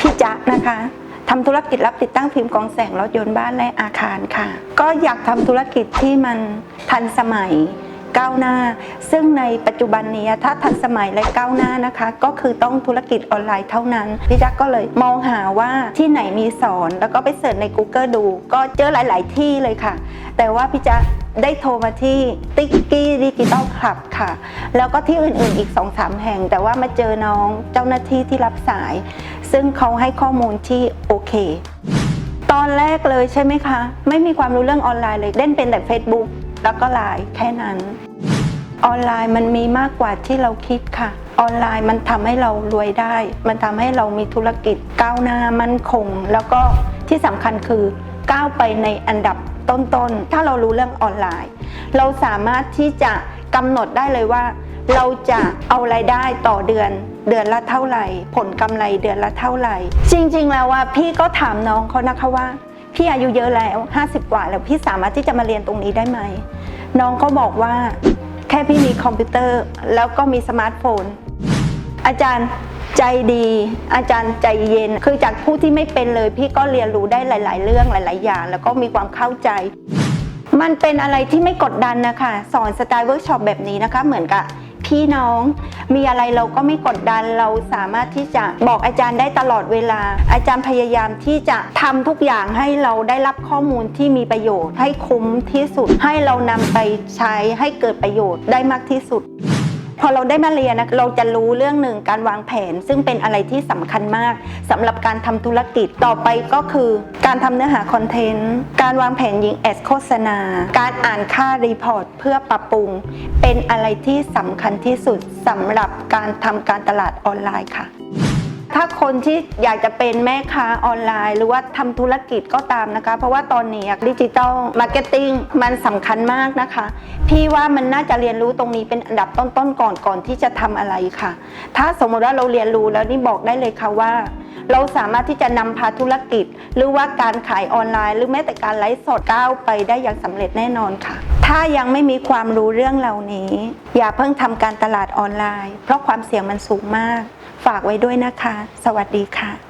พี่จ๊ะนะคะทำธุรกิจรับติดตั้งฟิล์มกองแสงรถยนต์บ้านและอาคารค่ะ ก็อยากทำธุรกิจที่มันทันสมัยก้าวหน้า ซึ่งในปัจจุบันนี้ถ้าทันสมัยและก้าวหน้านะคะ ก็คือต้องธุรกิจออนไลน์เท่านั้น พี่จ๊ะก็เลยมองหาว่าที่ไหนมีสอน แล้วก็ไปเสิร์ชใน Google ดู ก็เจอหลาย ๆ ที่เลยค่ะ แต่ว่าพี่จ๊ะ ได้โทรมาที่ติ๊กกี้ดิจิตอลคลับค่ะ แล้วก็ที่อื่นๆอีก 2-3 แห่ง แต่ว่ามาเจอน้องเจ้าหน้าที่ที่รับสาย ซึ่งเขาให้ข้อมูลที่โอเค ตอนแรกเลยใช่ไหมคะ ไม่มีความรู้เรื่องออนไลน์เลย เล่นเป็นแต่ Facebook แล้วก็ไลน์แค่นั้น ออนไลน์มันมีมากกว่าที่เราคิดค่ะ ออนไลน์มันทำให้เรารวยได้ มันทำให้เรามีธุรกิจก้าวหน้ามั่นคง แล้วก็ที่สำคัญคือก้าวไปในอันดับ ต้นๆ ถ้าเรารู้เรื่องออนไลน์ เราสามารถที่จะกำหนดได้เลยว่า เราจะเอารายได้ต่อเดือนเดือนละเท่าไหร่ ผลกำไรเดือนละเท่าไหร่ จริงๆแล้วว่าพี่ก็ถามน้องเขานะคะว่า พี่อายุเยอะแล้ว 50 กว่าแล้วพี่สามารถที่จะมาเรียนตรงนี้ได้ไหม น้องก็บอกว่าแค่พี่มีคอมพิวเตอร์แล้วก็มีสมาร์ทโฟน อาจารย์ ใจดีอาจารย์ใจเย็น คือจากผู้ที่ไม่เป็นเลย พี่ก็เรียนรู้ได้หลาย ๆ เรื่องหลาย ๆ อย่าง แล้วก็มีความเข้าใจ มันเป็นอะไรที่ไม่กดดันนะคะ สอนสไตล์เวิร์กช็อปแบบนี้นะคะ เหมือนกับพี่น้อง มีอะไรเราก็ไม่กดดันเราสามารถที่จะบอกอาจารย์ได้ตลอดเวลา อาจารย์พยายามที่จะทำทุกอย่างให้เราได้รับข้อมูลที่มีประโยชน์ ให้คุ้มที่สุดให้เรานำไปใช้ให้เกิดประโยชน์ได้มากที่สุด พอเราได้มาเรียนนะเราจะรู้เรื่องหนึ่งการวางแผน ซึ่งเป็นอะไรที่สำคัญมากสำหรับการทำธุรกิจต่อไปก็คือการทำเนื้อหาคอนเทนต์ การวางแผนยิงแอดโฆษณา การอ่านค่ารีพอร์ตเพื่อปรับปรุง เป็นอะไรที่สำคัญที่สุดสำหรับการทำการตลาดออนไลน์ค่ะ ถ้าคนที่อยากจะเป็นแม่ค้าออนไลน์ หรือว่าทำธุรกิจก็ตามนะคะ เพราะว่าตอนนี้ดิจิตอลมาร์เก็ตติ้งมันสำคัญมากนะคะ พี่ว่ามันน่าจะเรียนรู้ตรงนี้เป็นอันดับต้นๆก่อนก่อนที่จะทำอะไรค่ะ ถ้าสมมติว่าเราเรียนรู้แล้วนี่บอกได้เลยค่ะว่า เราสามารถที่จะนำพาธุรกิจ หรือว่าการขายออนไลน์ หรือแม้แต่การไลฟ์สดก้าวไปได้อย่างสำเร็จแน่นอนค่ะ ถ้ายังไม่มีความรู้เรื่องเหล่านี้ อย่าเพิ่งทำการตลาดออนไลน์ เพราะความเสี่ยงมันสูงมาก ฝากไว้ด้วยนะคะ สวัสดีค่ะ